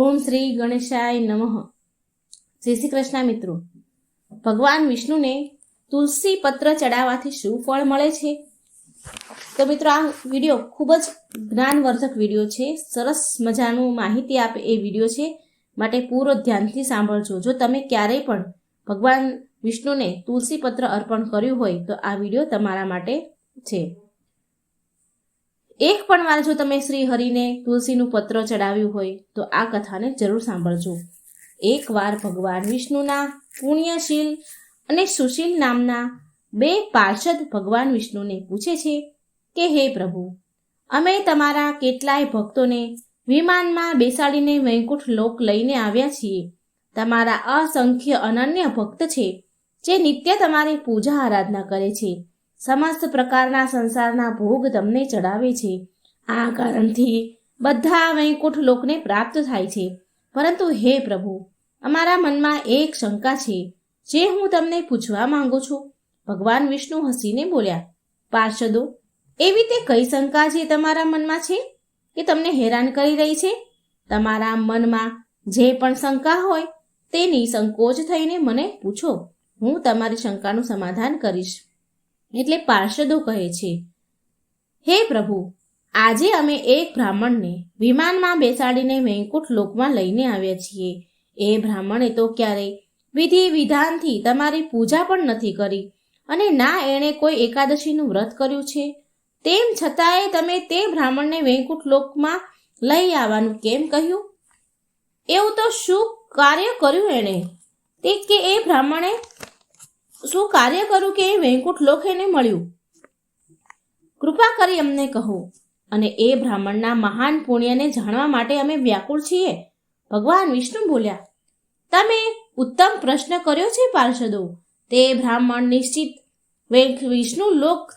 ઓમ શ્રી ગણેશાય નમઃ. જય શ્રી કૃષ્ણ મિત્રો. ભગવાન વિષ્ણુને તુલસી પત્ર ચડાવવાથી શું ફળ મળે છે? તો મિત્રો, આ વીડિયો ખૂબ જ જ્ઞાનવર્ધક વીડિયો છે. સરસ મજાનું માહિતી આપે એ વીડિયો છે. માટે પૂરો ધ્યાનથી સાંભળજો. જો તમે ક્યારેય પણ ભગવાન વિષ્ણુને તુલસી પત્ર અર્પણ કર્યું હોય, તો આ વીડિયો તમારા માટે છે. એક પણ વાર જો તમે શ્રી હરિને તુલસીનું પત્ર ચડાવ્યું હોય, તો આ કથાને જરૂર સાંભળજો. એકવાર ભગવાન વિષ્ણુના પુણ્યશીલ અને સુશીલ નામના બે પાર્ષદ ભગવાન વિષ્ણુને પૂછે છે કે, હે પ્રભુ, અમે તમારા કેટલાય ભક્તોને વિમાનમાં બેસાડીને વૈકુંઠ લોક લઈને આવ્યા છીએ. તમારા અસંખ્ય અનન્ય ભક્ત છે, જે નિત્ય તમારી પૂજા આરાધના કરે છે. સમસ્ત પ્રકારના સંસારના ભોગ તમને ચડાવે છે. આ કારણથી બધા વૈકુંઠ લોકને પ્રાપ્ત થાય છે. પરંતુ હે પ્રભુ, અમારા મનમાં એક શંકા છે. જે હું તમને પૂછવા માંગુ છું. ભગવાન વિષ્ણુ હસીને બોલ્યા, પાર્ષદો, એવી તે કઈ શંકા જે તમારા મનમાં છે? કે તમને હેરાન કરી રહી છે? તમારા મનમાં જે પણ શંકા હોય, તેની સંકોચ થઈને મને પૂછો. હું તમારી શંકાનું સમાધાન કરીશ. એટલે પાર્ષદો કહે છે, હે પ્રભુ, આજે અમે એક બ્રાહ્મણને વિમાનમાં બેસાડીને વૈકુંઠ લોકમાં લઈને આવ્યા છીએ. એ બ્રાહ્મણે તો ક્યારેય વિધિ વિધાનથી તમારી પૂજા પણ નથી કરી અને ના એણે કોઈ એકાદશીનું વ્રત કર્યું છે? તેમ છતાંય તમે તે બ્રાહ્મણને વૈકુંઠ લોકમાં લઈ આવવાનું કેમ કહ્યું? એવું તો શું કાર્ય કર્યું એણે? તે કે એ બ્રાહ્મણે શું કાર્ય કરું કે વૈકુંઠ લોક મળ્યું? કૃપા કરી અમને કહો. અને એ બ્રાહ્મણના મહાન પુણ્યને જાણવા માટે અમે વ્યાકુળ છીએ. ભગવાન વિષ્ણુ બોલ્યા, તમે ઉત્તમ પ્રશ્ન કર્યો છે, પાર્ષદો. તે બ્રાહ્મણ નિશ્ચિત વેંક વિષ્ણુ લોક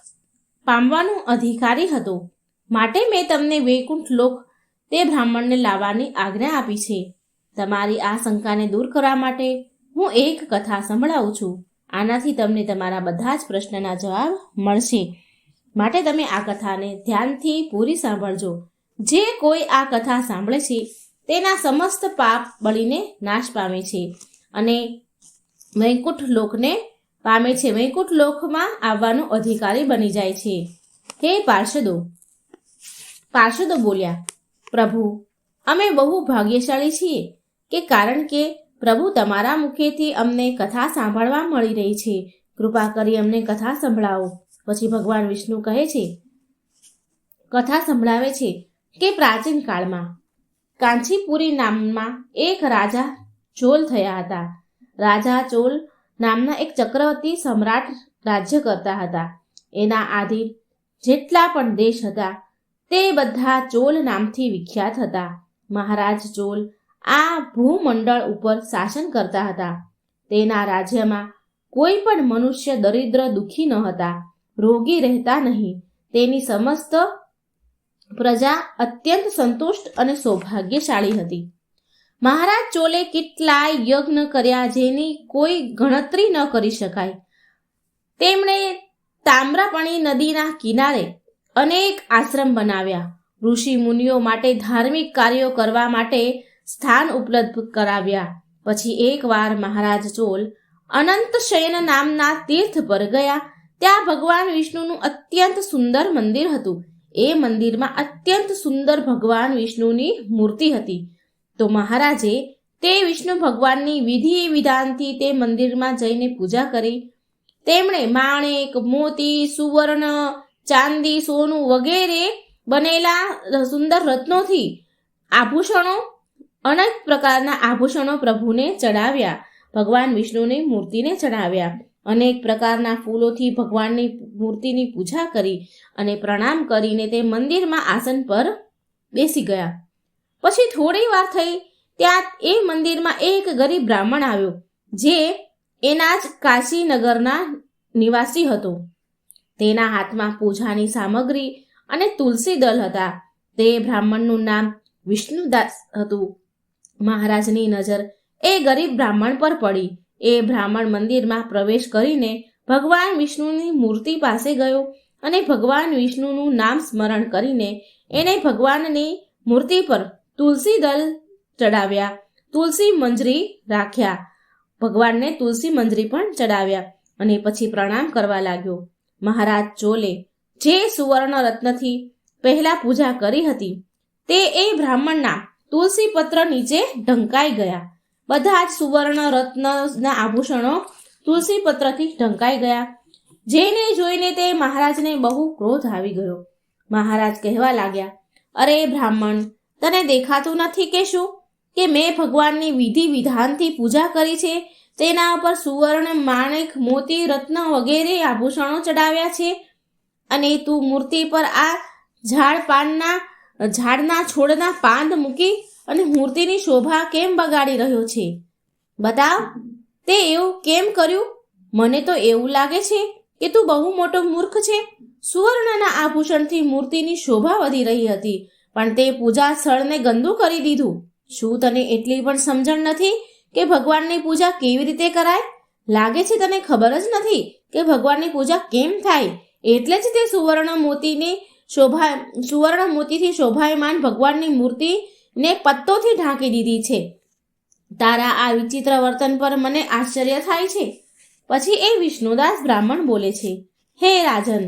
પામવાનું અધિકારી હતો. માટે મેં તમને વૈકુંઠ લોક તે બ્રાહ્મણને લાવવાની આજ્ઞા આપી છે. તમારી આ શંકાને દૂર કરવા માટે હું એક કથા સંભળાવું છું. આનાથી તમને તમારા બધા જ પ્રશ્નના જવાબ મળશે. માટે તમે આ કથાને ધ્યાનથી પૂરી સાંભળજો. જે કોઈ આ કથા સાંભળે છે, તેના સમસ્ત પાપ બળીને નાશ પામે છે અને વૈકુંઠ લોકને પામે છે. વૈકુંઠ લોકમાં આવવાનો અધિકારી બની જાય છે. હે પાર્ષદો પાર્ષદો બોલ્યા, પ્રભુ, અમે બહુ ભાગ્યશાળી છીએ કે કારણ કે પ્રભુ તમારા મુખેથી અમને કથા સાંભળવા મળી રહી છે. કૃપા કરી અમને કથા સંભળાવો. પછી ભગવાન વિષ્ણુ કહે છે, કથા સંભળાવે છે કે પ્રાચીન કાળમાં કાંચીપુરી નામમાં એક રાજા ચોલ થયા હતા. રાજા ચોલ નામના એક ચક્રવર્તી સમ્રાટ રાજ્ય કરતા હતા. એના આધીન જેટલા પણ દેશ હતા, તે બધા ચોલ નામથી વિખ્યાત હતા. મહારાજ ચોલ આ ભૂમંડળ ઉપર શાસન કરતા હતા. તેના રાજ્યમાં કોઈ પણ મનુષ્ય દરિદ્ર દુઃખી ન હતા, રોગી રહેતા નહીં. તેની સમસ્ત પ્રજા અત્યંત સંતુષ્ટ અને સૌભાગ્યશાળી હતી. મહારાજ ચોલે કેટલાય યજ્ઞ કર્યા જેની કોઈ ગણતરી ન કરી શકાય. તેમણે તામ્રપણી નદીના કિનારે અનેક આશ્રમ બનાવ્યા. ઋષિ મુનિઓ માટે ધાર્મિક કાર્યો કરવા માટે સ્થાન ઉપલબ્ધ કરાવ્યા. પછી એકવાર મહારાજ ચોલ અનંત શયન નામના તીર્થ પર ગયા. ત્યાં ભગવાન વિષ્ણુનું અત્યંત સુંદર મંદિર હતું. એ મંદિરમાં અત્યંત સુંદર ભગવાન વિષ્ણુની મૂર્તિ હતી. તો મહારાજે તે વિષ્ણુ ભગવાનની વિધિ વિધાનથી તે મંદિરમાં જઈને પૂજા કરી. તેમણે માણેક, મોતી, સુવર્ણ, ચાંદી, સોનું વગેરે બનેલા સુંદર રત્નોથી આભૂષણો અનેક પ્રકારના આભૂષણો પ્રભુને ચડાવ્યા. ભગવાન વિષ્ણુની મૂર્તિને ચડાવ્યા. અનેક પ્રકારના ફૂલોથી ભગવાનની મૂર્તિની પૂજા કરી અને પ્રણામ કરીને તે મંદિરમાં આસન પર બેસી ગયા. પછી થોડી વાર થઈ ત્યાં એ મંદિરમાં એક ગરીબ બ્રાહ્મણ આવ્યો, જે એના જ કાશીનગરના નિવાસી હતો. તેના હાથમાં પૂજાની સામગ્રી અને તુલસી દલ હતા. તે બ્રાહ્મણનું નામ વિષ્ણુદાસ હતું. મહારાજની નજર એ ગરીબ બ્રાહ્મણ પર પડી. એ બ્રાહ્મણ મંદિરમાં પ્રવેશ કરીને ભગવાન વિષ્ણુની મૂર્તિ પાસે ગયો અને ભગવાન વિષ્ણુનું નામ સ્મરણ કરીને એણે ભગવાનની મૂર્તિ પર તુલસી દલ ચડાવ્યા. તુલસી મંજરી રાખ્યા. ભગવાનને તુલસી મંજરી પણ ચડાવ્યા અને પછી પ્રણામ કરવા લાગ્યો. મહારાજ ચોલે, જે સુવર્ણ રત્નથી પહેલા પૂજા કરી હતી, તે એ બ્રાહ્મણના તુલસી પત્ર નીચે ઢંકાઈ ગયા. બધા જ સુવર્ણ રત્નના આભૂષણો તુલસી પત્રથી ઢંકાઈ ગયા. જેને જોઈને તે મહારાજને બહુ ક્રોધ આવી ગયો. મહારાજ કહેવા લાગ્યા, અરે બ્રાહ્મણ, તને દેખાતું નથી કે શું? કે મેં ભગવાનની વિધિ વિધાનથી પૂજા કરી છે? તેના ઉપર સુવર્ણ, માણેક, મોતી, રત્ન વગેરે આભૂષણો ચડાવ્યા છે? અને તું મૂર્તિ પર આ ઝાડ પાનના ઝાડના છોડના પાંદ મૂકી અને મૂર્તિની શોભા કેમ બગાડી રહ્યો છે? બતાવ, તે એવું કેમ કર્યું? મને તો એવું લાગે છે કે તું બહુ મોટો મૂર્ખ છે. સુવર્ણના આભૂષણથી મૂર્તિની શોભા વધી રહી હતી, પણ તે પૂજા સ્થળને ગંદુ કરી દીધું. શું તને એટલી પણ સમજણ નથી કે ભગવાનની પૂજા કેવી રીતે કરાય? લાગે છે તને ખબર જ નથી કે ભગવાનની પૂજા કેમ થાય? એટલે જ તે સુવર્ણ મોતીની શોભા સુવર્ણ મોતીથી શોભાયમાન ભગવાનની મૂર્તિને પત્તોથી ઢાંકી દીધી છે. તારા આ વિચિત્ર વર્તન પર મને આશ્ચર્ય થાય છે. પછી એ વિષ્ણુદાસ બ્રાહ્મણ બોલે છે, હે રાજન,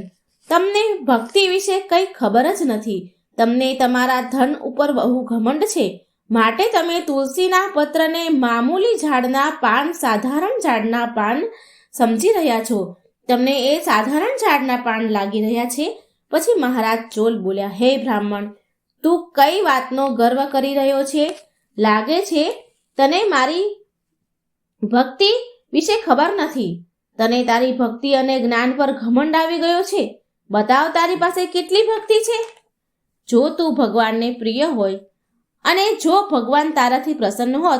તમને ભક્તિ વિશે કંઈ ખબર જ નથી. તમને તમારા ધન ઉપર બહુ ઘમંડ છે. માટે તમે તુલસીના પત્રને મામૂલી ઝાડના પાન, સાધારણ ઝાડના પાન સમજી રહ્યા છો. તમને એ સાધારણ ઝાડના પાન લાગી રહ્યા છે. પછી મહારાજ ચોલ બોલ્યા, હે બ્રાહ્મણ, તું કઈ વાતનો ગર્વ કરી રહ્યો છે? લાગે છે તને મારી ભક્તિ વિશે ખબર નથી? તને તારી ભક્તિ અને જ્ઞાન પર ઘમંડ આવી ગયો છે? બતાવ તારી પાસે કેટલી ભક્તિ છે? જો તું ભગવાનને પ્રિય હોય અને જો ભગવાન તારાથી પ્રસન્ન હોત,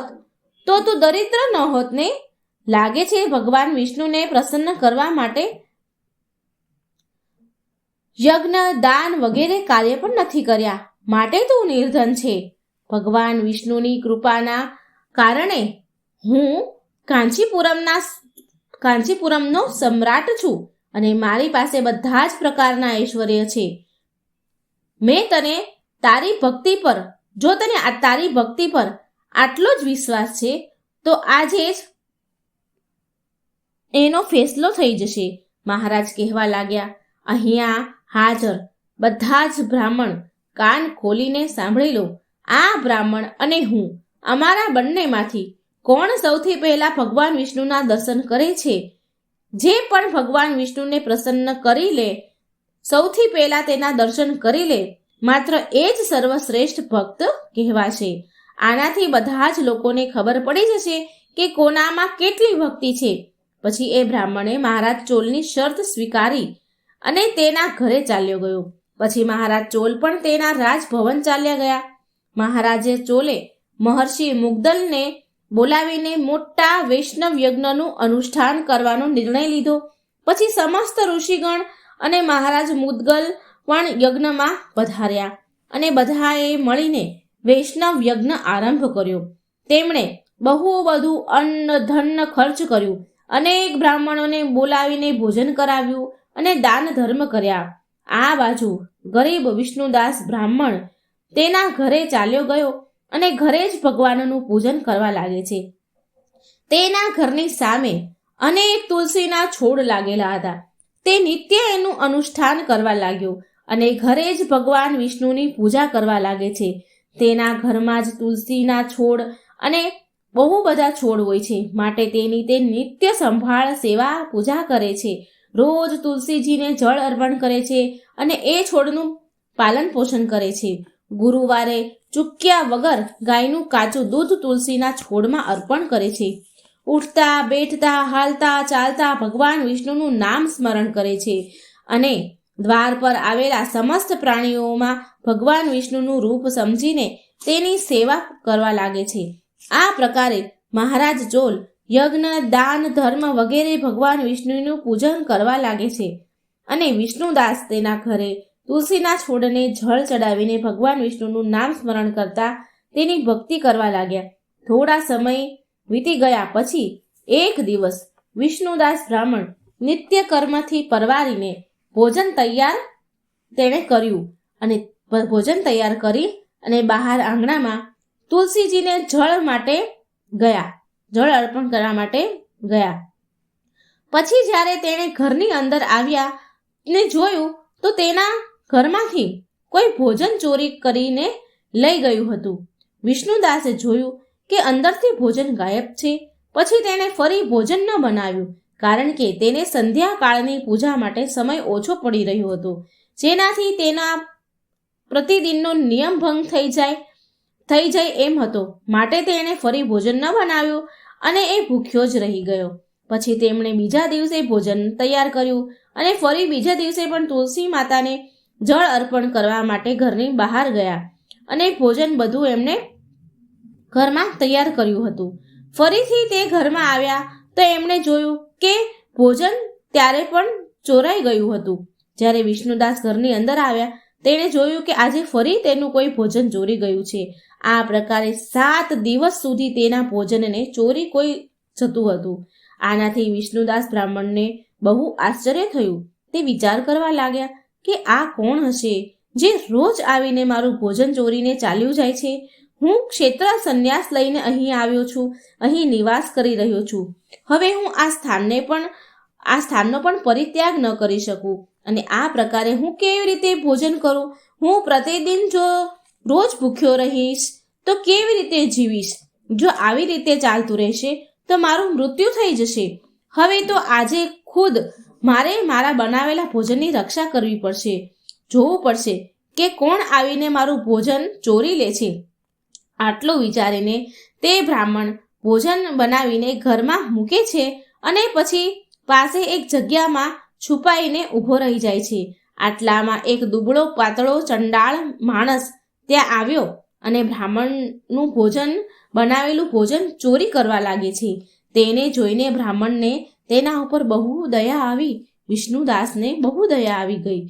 તો તું દરિદ્ર ન હોત ને? લાગે છે ભગવાન વિષ્ણુને પ્રસન્ન કરવા માટે યજ્ઞ, દાન વગેરે કાર્ય પણ નથી કર્યા. માટે તું નિર્ધન છે. ભગવાન વિષ્ણુની કૃપાના કારણે હું કાંચીપુરમના કાંચીપુરમનો સમ્રાટ છું અને મારી પાસે બધા જ પ્રકારના ઐશ્વર્ય છે. મેં તને તારી ભક્તિ પર, જો તને આ તારી ભક્તિ પર આટલો જ વિશ્વાસ છે, તો આજે જ એનો ફેસલો થઈ જશે. મહારાજ કહેવા લાગ્યા, અહીંયા હાજર. બધા જ બ્રાહ્મણ કાન ખોલીને સાંભળી લો. આ બ્રાહ્મણ અને હું, અમારા બંનેમાંથી કોણ સૌથી પહેલા ભગવાન વિષ્ણુના દર્શન કરે છે? જે પણ ભગવાન વિષ્ણુને પ્રસન્ન કરી લે, સૌથી પહેલા તેના દર્શન કરી લે, માત્ર એ જ સર્વશ્રેષ્ઠ ભક્ત કહેવાશે. આનાથી બધા જ લોકોને ખબર પડી જશે કે કોનામાં કેટલી ભક્તિ છે. પછી એ બ્રાહ્મણે મહારાજ ચોલની શરત સ્વીકારી અને તેના ઘરે ચાલ્યો ગયો. પછી મહારાજ ચોલ પણ તેના રાજભવન ચાલ્યા ગયા. મહારાજે ચોલે મહર્ષિ મુગ્દલને બોલાવીને મોટા વૈષ્ણવ યજ્ઞનું અનુષ્ઠાન કરવાનો નિર્ણય લીધો. પછી સમસ્ત ઋષિગણ અને મહારાજ મુદગલ પણ યજ્ઞમાં પધાર્યા અને બધાએ મળીને વૈષ્ણવ યજ્ઞ આરંભ કર્યો. તેમણે બહુ બધું અન્ન, ધન ખર્ચ કર્યું. અનેક બ્રાહ્મણોને બોલાવીને ભોજન કરાવ્યું. અને દાન ધર્મ કર્યા. આ બાજુ ગરીબ વિષ્ણુદાસ બ્રાહ્મણ તેના ઘરે ચાલ્યો ગયો અને ઘરે જ ભગવાનનું પૂજન કરવા લાગે છે. તેના ઘરની સામે અનેક તુલસીના છોડ લાગેલા હતા. તે નિત્ય એનું અનુષ્ઠાન કરવા લાગ્યો અને ઘરે જ ભગવાન વિષ્ણુની પૂજા કરવા લાગે છે. તેના ઘરમાં જ તુલસીના છોડ અને બહુ બધા છોડ હોય છે. માટે તેની તે નિત્ય સંભાળ, સેવા, પૂજા કરે છે. રોજ તુલસીજીને જળ અર્પણ કરે છે અને એ છોડનું પાલન પોષણ કરે છે. ગુરુવારે ચૂક્યા વગર ગાયનું કાચું દૂધ તુલસીના છોડમાં અર્પણ કરે છે. ઉઠતા, બેઠતા, હાલતા, ચાલતા ભગવાન વિષ્ણુનું નામ સ્મરણ કરે છે અને દ્વાર પર આવેલા સમસ્ત પ્રાણીઓમાં ભગવાન વિષ્ણુનું રૂપ સમજીને તેની સેવા કરવા લાગે છે. આ પ્રકારે મહારાજ ચોલ યજ્ઞ, દાન, ધર્મ વગેરે ભગવાન વિષ્ણુનું પૂજન કરવા લાગે છે. અને વિષ્ણુદાસ તેના ઘરે તુલસીના છોડને જળ ચડાવીને ભગવાન વિષ્ણુનું નામ સ્મરણ કરતા તેની ભક્તિ કરવા લાગ્યા. થોડા સમય વીતી ગયા પછી એક દિવસ વિષ્ણુદાસ બ્રાહ્મણ નિત્ય કર્મથી પરવારીને ભોજન તૈયાર તેણે કર્યું અને ભોજન તૈયાર કરી અને બહાર આંગણામાં તુલસીજીને જળ માટે ગયા. જળ અર્પણ કરવા માટે ગયા. પછી જ્યારે તેણે ઘરની અંદર આવ્યા ને જોયું, તો તેના ઘરમાંથી કોઈ ભોજન ચોરી કરીને લઈ ગયું હતું. વિષ્ણુદાસે જોયું કે અંદરથી ભોજન ગાયબ છે. પછી તેણે ફરી ભોજન ન બનાવ્યું, કારણ કે તેને સંધ્યાકાળની પૂજા માટે સમય ઓછો પડી રહ્યો હતો. જેનાથી તેના પ્રતિદિનનો નિયમ ભંગ થઈ જાય થઈ જાય એમ હતો. માટે તેણે ફરી ભોજન ન બનાવ્યું અને એ ભૂખ્યો જ રહી ગયો. પછી તેમણે બીજા દિવસે ભોજન તૈયાર કર્યું અને ફરી બીજા દિવસે પણ તુલસી માતાને જળ અર્પણ કરવા માટે ઘરની બહાર ગયા અને ભોજન બધું એમણે ઘરમાં તૈયાર કર્યું હતું. ફરીથી તે ઘરમાં આવ્યા તો એમણે જોયું કે ભોજન ત્યારે પણ ચોરાઈ ગયું હતું. જ્યારે વિષ્ણુદાસ ઘરની અંદર આવ્યા તેણે જોયું કે આજે ફરી તેનું કોઈ ભોજન ચોરી ગયું છે. આ પ્રકારે સાત દિવસ સુધી તેના ભોજનને ચોરી કોઈ જતું હતું. આનાથી વિષ્ણુદાસ બ્રાહ્મણને બહુ આશ્ચર્ય થયું. તે વિચાર કરવા લાગ્યા કે આ કોણ હશે? જે રોજ આવીને મારું ભોજન ચોરીને ચાલ્યું જાય છે. હું ક્ષેત્ર સંન્યાસ લઈને અહીં આવ્યો છું. અહીં નિવાસ કરી રહ્યો છું. હવે હું આ સ્થાનને પણ, આ સ્થાનનો પણ પરિત્યાગ ન કરી શકું. અને આ પ્રકારે હું કેવી રીતે ભોજન કરું? હું પ્રતિદિન જો રોજ ભૂખ્યો રહીશ, તો કેવી રીતે જીવીશ? જો આવી રીતે ચાલતું રહેશે, તો મારું મૃત્યુ થઈ જશે. હવે તો આજે ખુદ મારે મારા બનાવેલા ભોજનની રક્ષા કરવી પડશે. જોવું પડશે કે કોણ આવીને મારું ભોજન ચોરી લે છે. આટલું વિચારીને તે બ્રાહ્મણ ભોજન બનાવીને ઘરમાં મૂકે છે અને પછી પાસે એક જગ્યામાં છુપાઈને ઊભો રહી જાય છે. આટલામાં એક દુબળો પાતળો ચંડાળ માણસ ત્યાં આવ્યો અને બ્રાહ્મણનું ભોજન, બનાવેલું ભોજન ચોરી કરવા લાગે છે. તેને જોઈને બ્રાહ્મણને તેના ઉપર બહુ દયા આવી. વિષ્ણુદાસને બહુ દયા આવી ગઈ.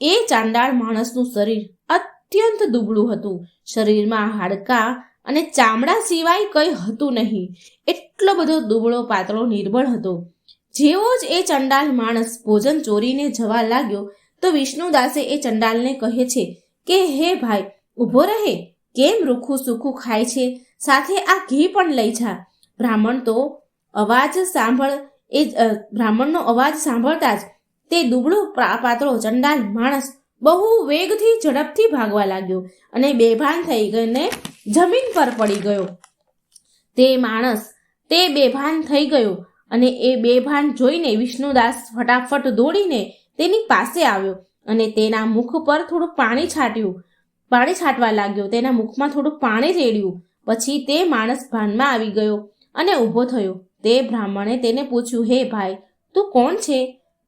એ ચાંડાળ માણસનું શરીર અત્યંત દુબળું હતું. શરીરમાં હાડકાં અને ચામડા સિવાય કંઈ હતું નહીં. એટલો બધો દુબળો પાતળો નિર્બળ હતો. જેવો જ એ ચંડાલ માણસ ભોજન ચોરીને જવા લાગ્યો, તો વિષ્ણુદાસે એ ચંડાલને કહે છે કે, હે ભાઈ, ઊભો રહે. કેમ રૂખું સૂખું ખાય છે? સાથે આ ઘી પણ લઈ જા. બ્રાહ્મણ તો અવાજ સાંભળ એ બ્રાહ્મણનો અવાજ સાંભળતા જ તે દુબળો પાત્રો ચંડાલ માણસ બહુ વેગથી ઝડપથી ભાગવા લાગ્યો અને બેભાન થઈ ગઈને જમીન પર પડી ગયો. તે માણસ તે બેભાન થઈ ગયો અને એ બેભાન જોઈને વિષ્ણુદાસ ફટાફટ દોડીને તેની પાસે આવ્યો અને તેના મુખ પર થોડું પાણી છાંટ્યું. પાણી છાંટવા લાગ્યો. તેના મુખમાં થોડું પાણી રેડ્યું. પછી તે માણસ ભાનમાં આવી ગયો અને ઊભો થયો. તે બ્રાહ્મણે તેને પૂછ્યું, હે ભાઈ, તું કોણ છે?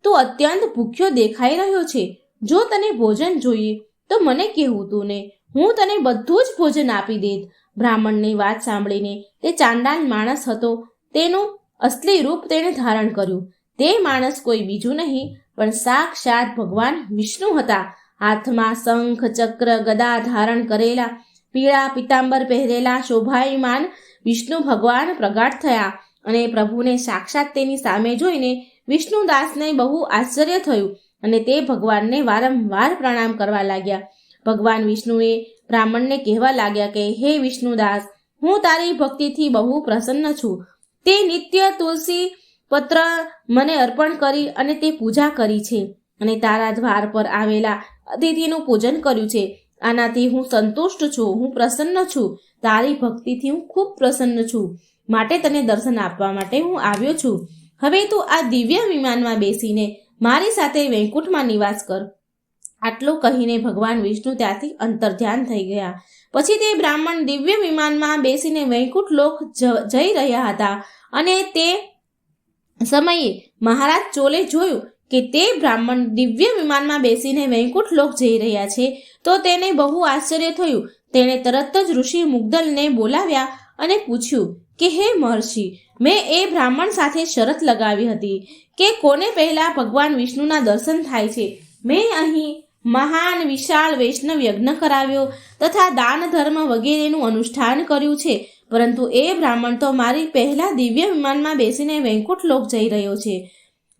તું અત્યંત ભૂખ્યો દેખાઈ રહ્યો છે. જો તને ભોજન જોઈએ, તો મને કહેવું તું ને હું તને બધું જ ભોજન આપી દેત. બ્રાહ્મણની વાત સાંભળીને તે ચાંડાલ માણસ હતો. તેનું અસલી રૂપ તેણે ધારણ કર્યું. તે માણસ કોઈ બીજું નહીં, પણ સાક્ષાત ભગવાન વિષ્ણુ હતા. હાથમાં શંખ, ચક્ર, ગદા ધારણ કરેલા, પીળા પિતાંબર પહેરેલા શોભાયમાન વિષ્ણુ ભગવાન પ્રગાટ થયા અને પ્રભુને સાક્ષાત તેની સામે જોઈને વિષ્ણુદાસને બહુ આશ્ચર્ય થયું અને તે ભગવાનને વારંવાર પ્રણામ કરવા લાગ્યા. ભગવાન વિષ્ણુએ બ્રાહ્મણને કહેવા લાગ્યા કે, હે વિષ્ણુદાસ, હું તારી ભક્તિથી બહુ પ્રસન્ન છું. તે નિત્ય તુલસી પત્ર મને અર્પણ કરી અને તે પૂજા કરી છે. અને તારા દ્વાર પર આવેલા અતિથિનું પૂજન કર્યું છે. આનાથી હું સંતુષ્ટ છું, હું પ્રસન્ન છું. તારી ભક્તિથી હું ખૂબ પ્રસન્ન છું. માટે તને દર્શન આપવા માટે હું આવ્યો છું. હવે તું આ દિવ્ય વિમાનમાં બેસીને મારી સાથે વૈકુંઠમાં નિવાસ કર. આટલું કહીને ભગવાન વિષ્ણુ ત્યાંથી અંતર્ધ્યાન થઈ ગયા. પછી તે બ્રાહ્મણ દિવ્ય વિમાનમાં બેસીને વૈકુંઠ લોક જઈ રહ્યા હતા અને તે સમયે મહારાજ ચોલે જોયું કે તે બ્રાહ્મણ દિવ્ય વિમાનમાં બેસીને વૈકુંઠ લોક જઈ રહ્યા છે, તો તેને બહુ આશ્ચર્ય થયું. તેણે તરત જ ઋષિ મુગ્દલને બોલાવ્યા અને પૂછ્યું કે, હે મહર્ષિ, મેં એ બ્રાહ્મણ સાથે શરત લગાવી હતી કે કોને પહેલા ભગવાન વિષ્ણુના દર્શન થાય છે? મેં અહીં મહાન, વિશાળ વૈષ્ણવ યજ્ઞ કરાવ્યો તથા દાન, ધર્મ વગેરેનું અનુષ્ઠાન કર્યું છે. પરંતુ એ બ્રાહ્મણ તો મારી પહેલા દિવ્ય વિમાનમાં બેસીને વૈકુંઠ લોક જઈ રહ્યો છે.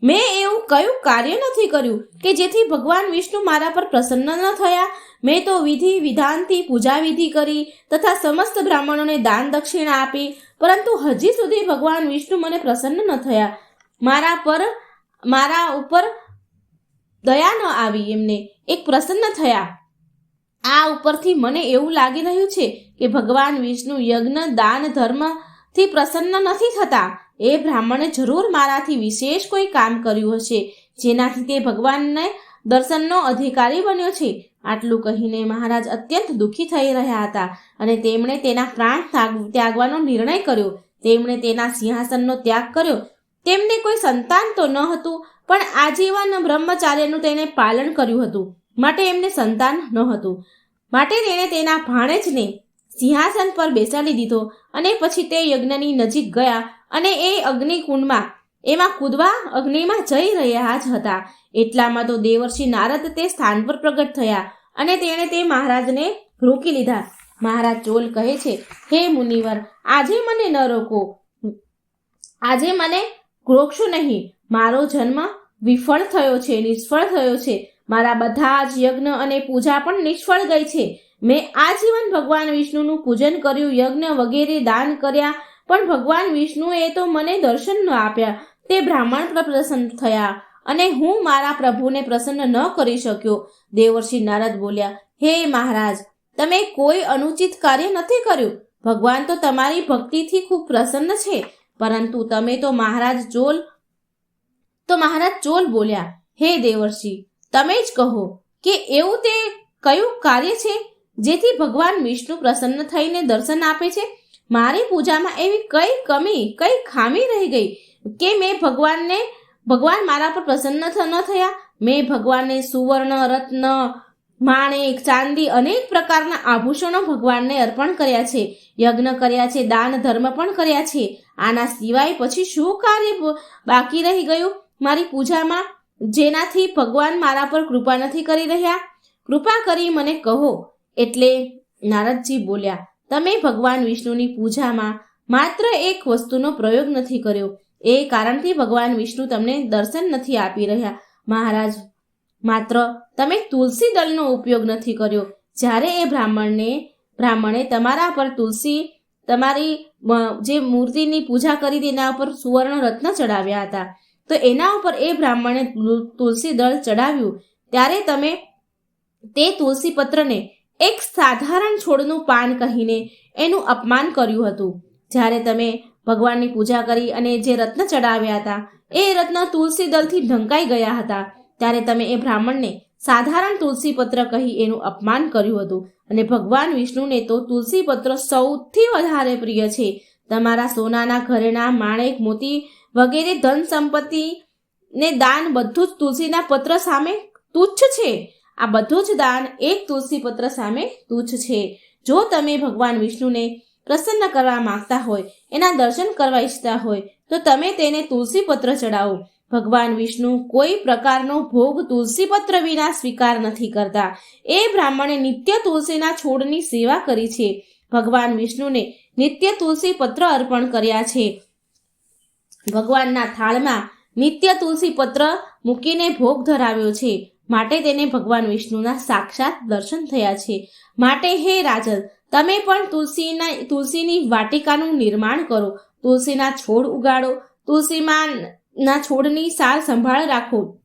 મેં એવું કયું કાર્ય નથી કર્યું કે જેથી ભગવાન વિષ્ણુ મારા પર પ્રસન્ન ન થયા? મેં તો વિધિ, વિધાનથી પૂજા વિધિ કરી તથા સમસ્ત બ્રાહ્મણોને દાન દક્ષિણા આપી, પરંતુ હજી સુધી ભગવાન વિષ્ણુ મને પ્રસન્ન ન થયા. મારા પર, મારા ઉપર દયા ન આવી એમને. એક પ્રસન્ન થયા. આ ઉપરથી મને એવું લાગી રહ્યું છે કે ભગવાન વિષ્ણુ યજ્ઞ, દાન, ધર્મથી પ્રસન્ન નથી થતા. એ બ્રાહ્મણે જરૂર મારાથી વિશેષ કોઈ કામ કર્યું હશે, જેનાથી તે ભગવાનને દર્શનનો અધિકારી બન્યો છે. આટલું કહીને મહારાજ અત્યંત દુઃખી થઈ રહ્યા હતા અને તેમણે તેના પ્રાણ ત્યાગ- ત્યાગવાનો નિર્ણય કર્યો. તેમણે તેના સિંહાસનનો ત્યાગ કર્યો. તેમને કોઈ સંતાન તો ન હતું પણ આજીવન બ્રહ્મચાર્યનું તેણે પાલન કર્યું હતું. માટે એમને સંતાન ન હતું. માટે તેણે તેના ભાણેજને સિંહાસન પર બેસાડી દીધો અને પછી તે યજ્ઞની નજીક ગયા અને એ અગ્નિકુંડમાં એમાં કૂદવા અગ્નિમાં જઈ રહ્યા જ હતા. એટલામાં તો દેવર્ષિ નારદ તે સ્થાન પર પ્રગટ થયા અને તેણે તે મહારાજને રોકી લીધા. મહારાજ ચોલ કહે છે, હે મુનિવર, આજે મને ન રોકો. આજે મને રોકશો નહીં. મારો જન્મ વિફળ થયો છે, નિષ્ફળ થયો છે. મારા બધા જ યજ્ઞ અને પૂજા પણ નિષ્ફળ ગઈ છે. મેં આજીવન ભગવાન વિષ્ણુનું પૂજન કર્યું, યજ્ઞ વગેરે દાન કર્યા, પણ ભગવાન વિષ્ણુએ તો મને દર્શન ન આપ્યા. તે બ્રાહ્મણ પર પ્રસન્ન થયા અને હું મારા પ્રભુને પ્રસન્ન ન કરી શક્યો. દેવર્ષિ નારદ બોલ્યા, હે મહારાજ, તમે કોઈ અનુચિત કાર્ય નથી કર્યું? ભગવાન તો તમારી ભક્તિથી ખૂબ પ્રસન્ન છે. પરંતુ તમે તો મહારાજ ચોલ તો મહારાજ ચોલ બોલ્યા, હે દેવર્ષિ, તમે જ કહો કે એવું તે કયું કાર્ય છે જેથી ભગવાન વિષ્ણુ પ્રસન્ન થઈને દર્શન આપે છે? મારી પૂજામાં એવી કઈ કમી, કઈ ખામી રહી ગઈ કે મેં ભગવાનને, ભગવાન મારા પર પ્રસન્ન ન થયા? મેં ભગવાનને સુવર્ણ, રત્ન, માણેક, ચાંદી અનેક પ્રકારના આભૂષણો ભગવાનને અર્પણ કર્યા છે, યજ્ઞ કર્યા છે, દાન, ધર્મ પણ કર્યા છે. આના સિવાય પછી શું કાર્ય બાકી રહી ગયું? મારી પૂજામાં જેનાથી ભગવાન મારા પર કૃપા નથી કરી રહ્યા, કૃપા કરી મને કહો. એટલે નારદજી બોલ્યા, તમે ભગવાન વિષ્ણુની પૂજામાં માત્ર એક વસ્તુનો પ્રયોગ નથી કર્યો. એ કારણથી ભગવાન વિષ્ણુ તમને દર્શન નથી આપી રહ્યા. મહારાજ, માત્ર તમે તુલસી દળનો ઉપયોગ નથી કર્યો. જ્યારે એ બ્રાહ્મણને, બ્રાહ્મણે તમારા પર તુલસી, તમારી જે મૂર્તિની પૂજા કરી તેના ઉપર સુવર્ણ રત્ન ચડાવ્યા હતા. તો એના ઉપર એ બ્રાહ્મણે તુલસી દળ ચડાવ્યું ત્યારે તમે તે તુલસી પત્રને એક સાધારણ છોડનું પાન કહીને એનું અપમાન કર્યું હતું. જ્યારે તમે ભગવાનની પૂજા કરી અને જે રત્ન ચડાવ્યા હતા, એ રત્ન તુલસી દળથી ઢંકાઈ ગયા હતા. ત્યારે તમે એ બ્રાહ્મણને સાધારણ તુલસી પત્ર કહી એનું અપમાન કર્યું હતું. અને ભગવાન વિષ્ણુને તો તુલસી પત્ર સૌથી વધારે પ્રિય છે. તમારા સોનાના ઘરેણા, માણેક, મોતી વગેરે ધન સંપત્તિ ને દાન બધું જ તુલસીના પત્ર સામે તુચ્છ છે. આ બધું જ દાન એક તુલસી પત્ર સામે તુચ્છ છે. જો તમે ભગવાન વિષ્ણુને પ્રસન્ન કરવા માંગતા હોય, એના દર્શન કરવા ઈચ્છતા હોય, તો તમે તેને તુલસી પત્ર ચડાવો. ભગવાન વિષ્ણુ કોઈ પ્રકારનો ભોગ તુલસી પત્ર વિના સ્વીકાર નથી કરતા. એ બ્રાહ્મણે નિત્ય તુલસીના છોડની સેવા કરી છે. ભગવાન વિષ્ણુને નિત્ય તુલસી પત્ર અર્પણ કર્યા છે. ભગવાનના થાળમાં નિત્ય તુલસી પત્ર મૂકીને ભોગ ધરાવ્યો છે. માટે તેને ભગવાન વિષ્ણુના સાક્ષાત દર્શન થયા છે. માટે હે રાજન તમે પણ તુલસીના, તુલસીની વાટિકાનું નિર્માણ કરો. તુલસીના છોડ ઉગાડો. તુલસીમાં ના છોડની સાર સંભાળ રાખો.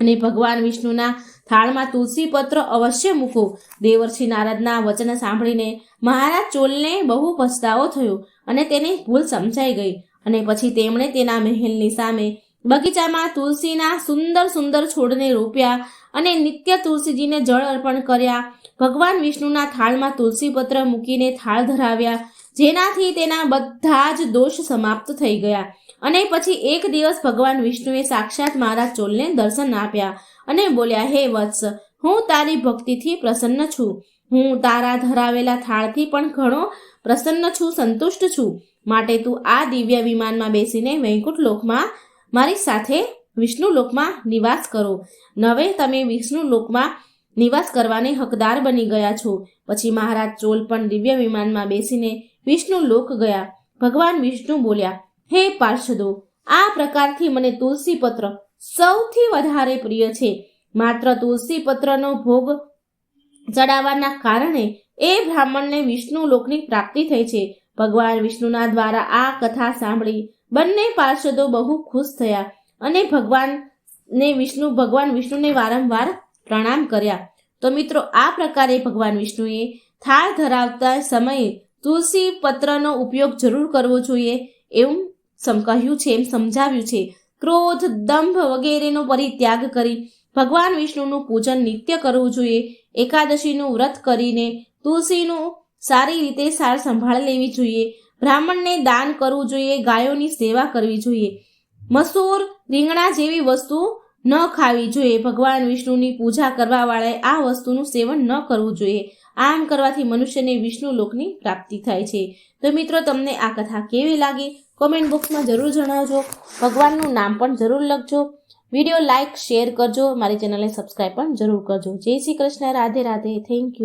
અને ભગવાન વિષ્ણુના થાળમાં તુલસી પત્ર અવશ્ય મૂકો. દેવર્ષિ નારદના વચન સાંભળીને મહારાજ ચોલને બહુ પસ્તાવો થયો અને તેને ભૂલ સમજાઈ ગઈ. અને પછી તેમણે તેના મહેલની સામે બગીચામાં તુલસીના સુંદર સુંદર છોડને રોપ્યા અને નિત્ય તુલસીજીને જળ અર્પણ કર્યા. ભગવાન વિષ્ણુના થાળમાં તુલસી પત્ર મૂકીને થાળ ધરાવ્યા, જેનાથી તેના બધા જ દોષ સમાપ્ત થઈ ગયા. અને પછી એક દિવસ ભગવાન વિષ્ણુએ સાક્ષાત મહારાજ ચોલને દર્શન આપ્યા અને બોલ્યા, હે વત્સ, હું તારી ભક્તિથી પ્રસન્ન છું. હું તારા ધરાવેલા થાળથી પણ ઘણો પ્રસન્ન છું, સંતુષ્ટ છું. માટે તું આ દિવ્ય વિમાનમાં બેસીને વૈકુંઠ લોકમાં મારી સાથે વિષ્ણુ લોકમાં નિવાસ કરો. નવે તમે વિષ્ણુ લોકમાં નિવાસ કરવાને હકદાર બની ગયા છો. પછી મહારાજ ચોલ પણ દિવ્ય વિમાનમાં બેસીને વિષ્ણુ લોક ગયા. ભગવાન વિષ્ણુ બોલ્યા, હે પાર્ષદો, આ પ્રકારથી મને તુલસી પત્ર સૌથી વધારે પ્રિય છે. માત્ર તુલસી પત્રનો ભોગ ચડાવવાના કારણે એ બ્રાહ્મણને વિષ્ણુ લોકની પ્રાપ્તિ થઈ છે. ભગવાન વિષ્ણુના દ્વારા આ કથા સાંભળી બંને પાર્ષદો બહુ ખુશ થયા અને ભગવાનને વિષ્ણુ, ભગવાન વિષ્ણુને વારંવાર પ્રણામ કર્યા. તો મિત્રો, આ પ્રકારે ભગવાન વિષ્ણુએ થાળ ધરાવતા સમયે તુલસી પત્રનો ઉપયોગ જરૂર કરવો જોઈએ એવું કહ્યું છે, એમ સમજાવ્યું છે. ક્રોધ, દંભ વગેરેનો પરિત્યાગ કરી ભગવાન વિષ્ણુનું પૂજન નિત્ય કરવું જોઈએ. એકાદશીનું વ્રત કરીને તુલસીનું સારી રીતે સાર સંભાળ લેવી જોઈએ. બ્રાહ્મણને દાન કરવું જોઈએ, ગાયોની સેવા કરવી જોઈએ. મસૂર રીંગણા જેવી વસ્તુ ન ખાવી જોઈએ. ભગવાન વિષ્ણુની પૂજા કરવા વાળાએ આ વસ્તુનું સેવન ન કરવું જોઈએ. આમ કરવાથી મનુષ્યને વિષ્ણુ લોકની પ્રાપ્તિ થાય છે. તો મિત્રો, તમને આ કથા કેવી લાગી? કોમેન્ટ બોક્સમાં જરૂર જણાવજો. ભગવાનનું નામ પણ જરૂર લખજો. વીડિયો લાઇક શેર કરજો. મારી ચેનલને સબસ્ક્રાઈબ પણ જરૂર કરજો. જય શ્રી કૃષ્ણ. રાધે રાધે. Thank you.